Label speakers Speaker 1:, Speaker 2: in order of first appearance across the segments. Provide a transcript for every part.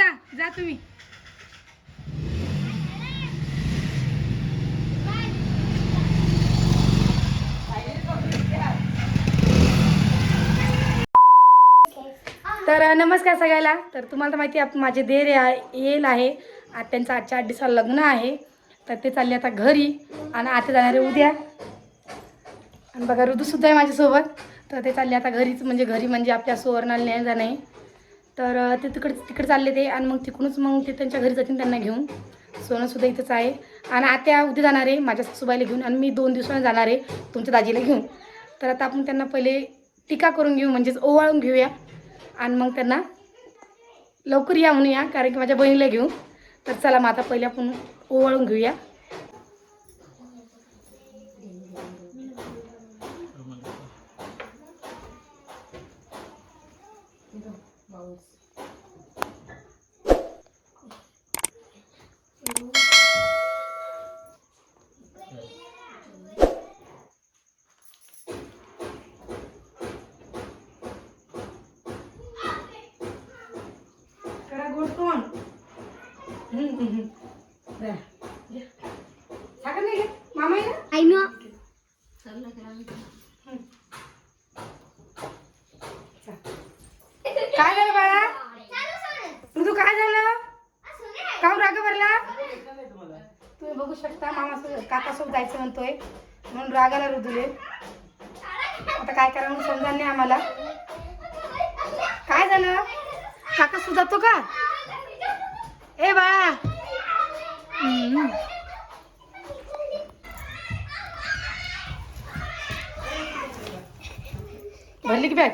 Speaker 1: जा जा तुम्ही. तर नमस्कार सगळ्याला. तर तुम्हाला तर माहिती आहे माझे देर येईल आहे. आत्यांचं आजच्या आठ दिवसाला लग्न आहे. तर ते चालले आता घरी. आणि आता जाणार आहे उद्या. आणि बघा ऋतूसुद्धा आहे माझ्यासोबत. तर ते चालले आता घरीच. म्हणजे घरी म्हणजे आपल्या सुवर्णाला न्याय जाणं आहे. तर ते तिकडे तिकडे चालले ते आणि मग तिकडूनच मग ते त्यांच्या घरी जातील त्यांना घेऊन. सोनंसुद्धा इथंच आहे. आणि आत्या उद्या जाणार आहे माझ्या सासूबाईला घेऊन आणि मी दोन दिवसांनी जाणार आहे तुमच्या दाजीला घेऊन. तर आता आपण त्यांना पहिले टीका करून घेऊ म्हणजेच ओवाळून घेऊया. आणि मग त्यांना लवकर या म्हणून या कारण की माझ्या बहिणीला घेऊ. तर चला मग आता पहिले आपण ओवाळून घेऊया. करा गोड कोण साखर नाही घेत मामा आहे ना
Speaker 2: आई ना
Speaker 1: काय झालं बाळा ऋतू काय झालं का राग भरला तुम्ही बघू शकता मामा काकासोबत जायचं म्हणतोय? म्हणून राग आला ऋतूले आता काय करा म्हणून समजा नाही आम्हाला. काय झालं? काका सुधारतो का? ए बाळा. भरली की बॅग?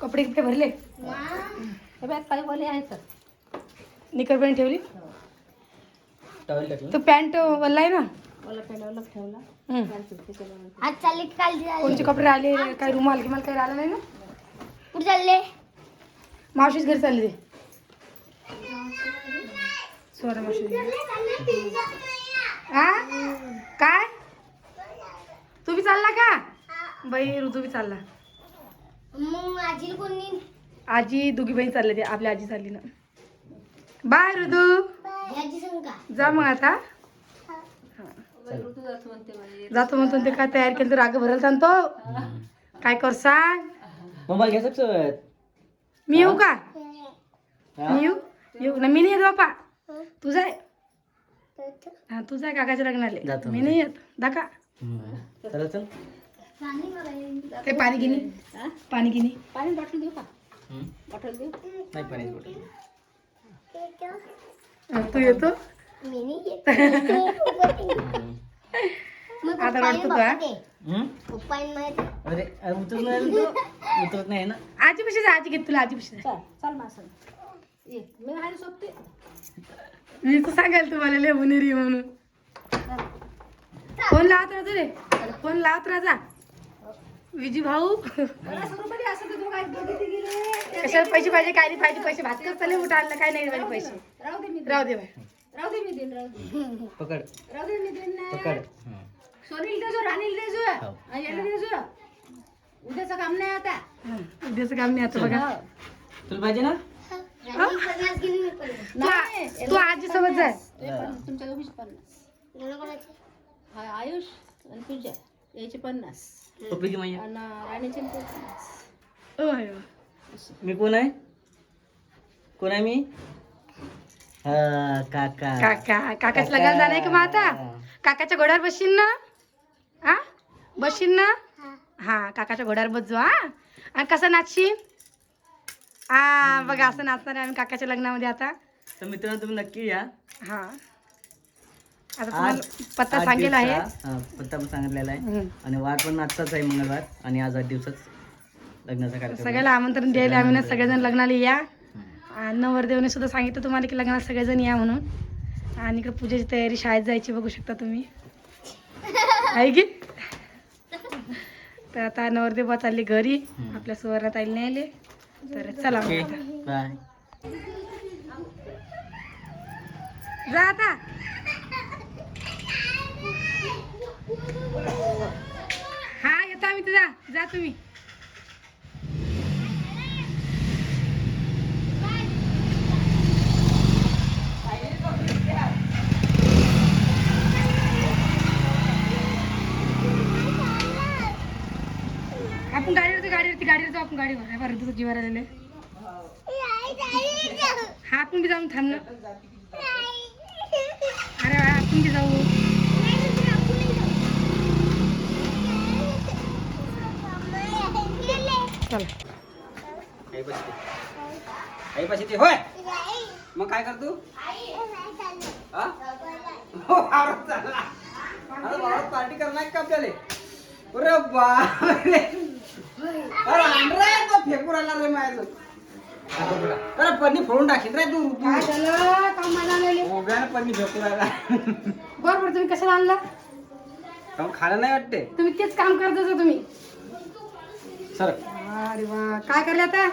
Speaker 1: कपडे किपडे भरले?
Speaker 2: बॅग काही बोले आहे तर
Speaker 1: निकर पण ठेवली
Speaker 3: टाकलं.
Speaker 1: तो पॅन्ट वल्ला आहे ना?
Speaker 2: आज चालले की काल
Speaker 1: कोणचे कपडे राहिले? काय रुमाल गिमाल काही राहिलं नाही ना?
Speaker 2: कुठे चालले?
Speaker 1: मावशीच घरी चालले. ते मावशी. हा काय? तू बी चालला का? बाई ऋतू बी चालला.
Speaker 2: मग आजीला कोणी
Speaker 1: आजी दोघी बहीण चालले ते आपल्या आजी चालली ना. बाय ऋतू.
Speaker 2: आजी सांग का?
Speaker 1: जा मग आता. जातो म्हणतो ते काय तयार केलं तर राग भरायला सांगतो काय कर सांग.
Speaker 3: मोबाईल घ्या सोबत
Speaker 1: मी येऊ का? मी येऊ? येऊ ना मी नाही येत बापा तू जाय. हा तू जाय काकाच्या लग्नाले.
Speaker 3: जातो
Speaker 1: मी नाही येत. दाका.
Speaker 3: चला
Speaker 1: ते पाणी गिनी. पाणी गिनी.
Speaker 2: पाणी बॉटल देऊ का?
Speaker 3: हम्म.
Speaker 2: बॉटल देऊ?
Speaker 3: नाही पाणी बॉटल.
Speaker 1: तू येतो?
Speaker 2: मी नाही
Speaker 1: आता रडतो हा
Speaker 2: माहिती
Speaker 3: अरे उतरत नाही ना तू. उतरत नाही ना.
Speaker 1: आजी पशी जा आजी घेत तुला आजी पशी जा.
Speaker 2: चल मासन ये मी आहे सोबते.
Speaker 1: मी तर सांगाल तुम्हाला आहे म्हणून. फोन लावत राहतो रे? फोन लावत राहा विजी भाऊ?
Speaker 2: असं
Speaker 1: कशाला पैसे पाहिजे काय नाही पाहिजे पैसे भात कर चालले उठा आणलं काय नाही पाहिजे पैसे.
Speaker 2: राहू दे मी
Speaker 1: राहू दे
Speaker 2: राहू दे मी देईन राहू दे.
Speaker 3: पकड.
Speaker 2: राहू दे मी देईन.
Speaker 3: पकड. हम्म.
Speaker 2: सोनील देजो राणील देजो
Speaker 3: हो.
Speaker 2: याला देजो उद्याचं काम नाही आता.
Speaker 1: हा, उद्याचं काम नाही आता बघा.
Speaker 3: तुला पाहिजे ना?
Speaker 1: तू आजी सोबत जाय.
Speaker 2: तुमच्या दोघीचे पन्नास. हा आयुष आणि तुझ्या याचे पन्नास.
Speaker 3: की मैया
Speaker 2: आणि राणीचे पण पन्नास.
Speaker 3: मी कोण आहे? कोण आहे मी? हा काका.
Speaker 1: काका काकाच लग्नाला जाणार का मग आता? काकाच्या घोड्यावर बसशील ना? हा? बसशील ना? हा काकाच्या घोड्यावर बस जो हा? आणि कसं नाचशील? हा बघा असं नाचणार आहे आम्ही काकाच्या लग्नामध्ये आता.
Speaker 3: तर मित्रांनो तुम्ही नक्की या.
Speaker 1: हा. आता तुम्हाला पत्ता सांगेल आहे.
Speaker 3: पत्ता पण सांगितलेला आहे. आणि वार पण आजचाच आहे मंगळवार आणि आज आठ दिवसाच लग्नाचा कार्यक्रम.
Speaker 1: सगळ्याला आमंत्रण द्यायला आम्ही ना सगळेजण लग्नाला या. नवरदेवने सुद्धा सांगितलं तुम्हाला की लग्नात सगळेजण या म्हणून. आणि इकडे पूजेची तयारी शाळेत जायची बघू शकता तुम्ही. आहे की? तर आता नवरदेव चालले घरी. आपल्या सुवर्णात आईला न्यायले. तर चला मग जा आता. हा येतो आम्ही तुझा जा तुम्ही. गाडीवर आहे बरं तुझं जीवर आलेलं. हा आपण बी जाऊन थांब ना अरे वा, आपण बी जाऊ. चल.
Speaker 3: आई आई बसते. होय. मग काय करतो हा? हो, पार्टी करणार का आपल्याला? अरे आणलं रे तो रे अरे पन्नी फोडून टाकीन रे तू
Speaker 1: काय झालं? मला
Speaker 3: उभ्यानं पन्नी फेकू राहिला
Speaker 1: बरोबर तुम्ही कशाला आणला?
Speaker 3: मग खायला नाही वाटते.
Speaker 1: तुम्ही तेच काम करत होता तुम्ही.
Speaker 3: सर.
Speaker 1: अरे वा काय करले आता?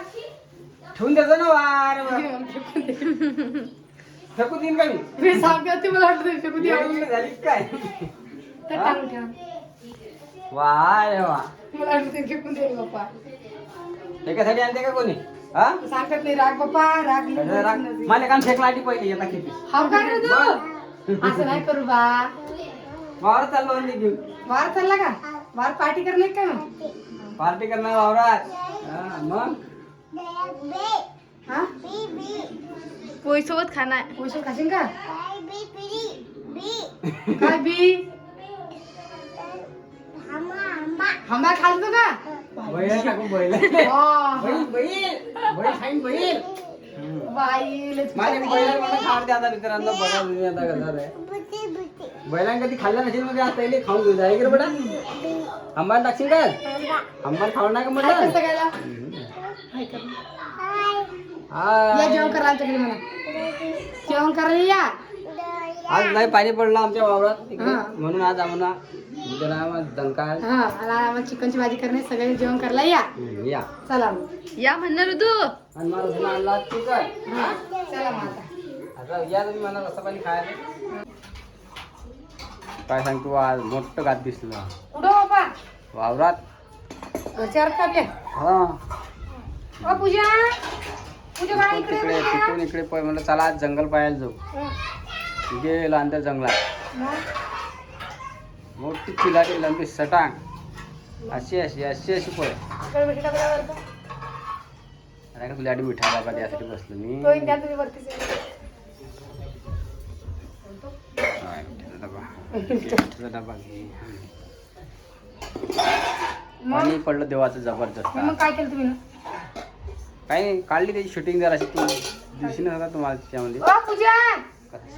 Speaker 3: ठेवून द्यायचं ना वा अरे वा. फेकू देईन का मी?
Speaker 1: मी सांगते होते, मला वाटतं फेकून द्या.
Speaker 3: झाली काय?
Speaker 1: तर टाकून ठेवा.
Speaker 3: वा रे वा
Speaker 1: मला फेकून देईल बाप्पा.
Speaker 3: एकासाठी आणते का कोणी? हा?
Speaker 1: सांगतात नाही राग बाप्पा राग नाही
Speaker 3: कशाला राग? मला काम फेकला आधी पहिली येता किती
Speaker 1: हाव का रे तू? असं नाही करू बा.
Speaker 3: वावर चाललो म्हणजे घेऊन
Speaker 1: वार चालला का? वार पार्टी करणार का मग?
Speaker 3: पार्टी करणार वावरात. हा, मग?
Speaker 1: हा?
Speaker 2: पोळी सोबत खाणार.
Speaker 1: पैसे खाशील का? काय बी? आंबा खालतो का?
Speaker 3: बैल टाकू बैल?
Speaker 1: वा.
Speaker 3: बैल बैल. बैल खाईन बैल. हम्म.
Speaker 1: बाई लय
Speaker 3: माझ्या बैला मला खाड द्या आता मित्रांनो बघा तुम्ही आता कसं आहे बैलांना कधी खाल्लं नसेल म्हणजे आता पहिले खाऊन घेऊ जाय बेटा? आंबा टाकशील का? आंबा खाऊ नका
Speaker 1: काय
Speaker 3: म्हटलं
Speaker 1: कर.
Speaker 3: हाय.
Speaker 1: जेवण करा आमच्याकडे म्हणा. जेवण करायला या.
Speaker 3: आज नाही पाणी पडलं आमच्या वावरात.
Speaker 1: हा.
Speaker 3: म्हणून आज आम्हाला दणका.
Speaker 1: हा मला आम्हाला चिकनची भाजी करणे सगळे जेवण करायला या.
Speaker 3: हम्म, या.
Speaker 1: चला मग.
Speaker 2: या म्हणणार ऋतू.
Speaker 3: आणि मला रसना आणला ठीक आहे
Speaker 1: हा चला मग आता.
Speaker 3: आता या तुम्ही मला पाणी खायला. काय सांगतो आज मोठं गात दिसलं.
Speaker 1: कुठं बाबा.
Speaker 3: वावरात.
Speaker 1: घरच्या का आपल्या
Speaker 3: हा.
Speaker 1: ओ पूजा. पूजा बाळा इकडे
Speaker 3: तिकडे तिकडून इकडे म्हणलं चला आज जंगल पाहायला जाऊ. गेलो अंतर जंगलात? मोठी चिलाटी लंबी सटांग. अशी अशी अशी अशी पळ? अरे का तुला आधी बाबा त्यासाठी बसलो मी. डबा पाणी पडलं देवाचं जबरदस्त.
Speaker 1: मग काय केलं तुम्ही?
Speaker 3: काही नाही काढली त्याची शूटिंग जरा दिवशी नव्हता तुम्हाला त्याच्यामध्ये.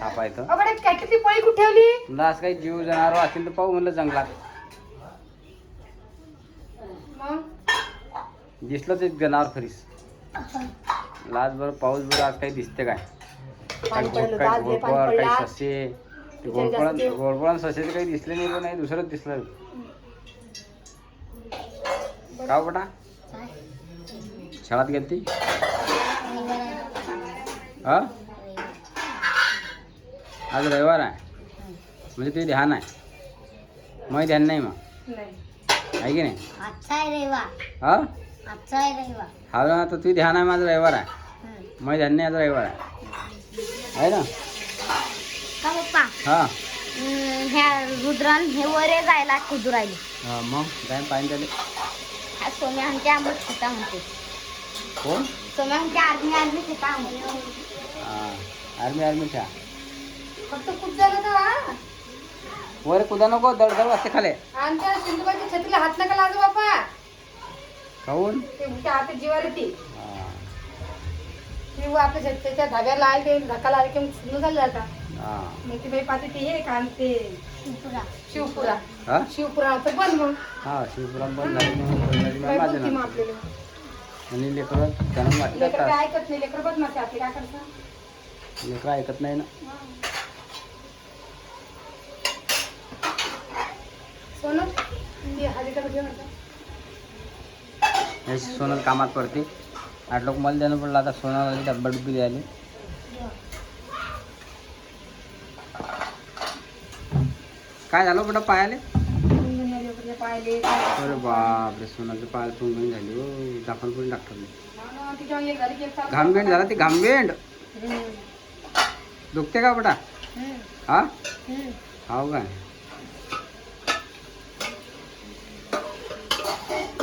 Speaker 1: अकडे काय किती पळी कुठे ठेवली?
Speaker 3: म्हणलं असं काही जीव जनावर असतील तर पाहू म्हणलं जंगलात.
Speaker 1: मग?
Speaker 3: दिसलंच एक जनावर खरीच. लाज बरं पाऊस बरं आज काही दिसते काय?
Speaker 1: पाणी
Speaker 3: काही
Speaker 1: पडलं
Speaker 3: काही ससे. ते
Speaker 1: त्याच्यात
Speaker 3: घोडपळण
Speaker 1: जास्त-
Speaker 3: ससे तर काही दिसले नाही पण नाही दुसरंच दिसलं. का हो बेटा? शाळेत गेलती? हा? आज रविवार आहे. म्हणजे तुझे ध्यान आहे. मग ध्यान नाही मग.
Speaker 1: नाही.
Speaker 3: आहे की नाही?
Speaker 2: आजचा आहे रविवार.
Speaker 3: हा?
Speaker 2: आजचा आहे रविवार.
Speaker 3: हा ना तर तुझे ध्यान आहे माझं रविवार आहे. मग ध्यान नाही आज रविवार आहे. आहे ना?
Speaker 2: का पप्पा?
Speaker 3: हा.
Speaker 2: ह्या रुद्रान हे वरे जायला कुदू राहिले.
Speaker 3: हा, मग? काय
Speaker 2: हा सोम्या म्हणते आंबट खेता म्हणते.
Speaker 3: कोण?
Speaker 2: सोम्या म्हणते आर्मी आर्मी म्हणते.
Speaker 3: आर्मी आर्मी ठ्या
Speaker 1: फक्त खूप झालं हा?
Speaker 3: वर कुदा नको दडदड वाजते खाले.
Speaker 1: आमच्या सिंधुबाईच्या छत्रीला हात नका लागू बापा.
Speaker 3: काऊन?
Speaker 1: ते त्या हातात जीवार येते.
Speaker 3: हा,
Speaker 1: ती आपल्या छत्रीच्या आले ते धक्का लागले की मग सिंधू झालं आता.
Speaker 3: हा.
Speaker 1: बाई पाहते ते हे का ते.
Speaker 2: शिवपुरा.
Speaker 1: शिवपुरा.
Speaker 3: हा?
Speaker 1: शिवपुरा तर बंद मग.
Speaker 3: हा शिवपुराम झाली म्हणून
Speaker 1: काय बोलते मग
Speaker 3: माझं
Speaker 1: आपल्याला.
Speaker 3: आणि लेकरं त्यांना वाटलं
Speaker 1: लेकर
Speaker 3: का
Speaker 1: काय ऐकत नाही लेकर बदमाशी आपली काय करता
Speaker 3: लेकरं ऐकत नाही ना.
Speaker 1: सोनं
Speaker 3: कामात पडते. आठ लोक मला देणं पडलं आता सोनाला डब्बा डुब्बी द्यायला काय झालं बेटा पायाले अरे बापरे सोनाचं पायाला चुंगणी झाली हो. दाखल पण डॉक्टरने
Speaker 1: चालू.
Speaker 3: घामबेंड झाला ती घामबेंड. दुखते का बेटा. हा. हो काय डॉक्टर डॉक्टरला दाखवून पडेल ते त्यानं पण एखादी सोयी सोनाला देऊन
Speaker 1: हं?
Speaker 3: डॉक्टरला की दाखवून पडेल त्यानं पण सोनाला देऊन एखादी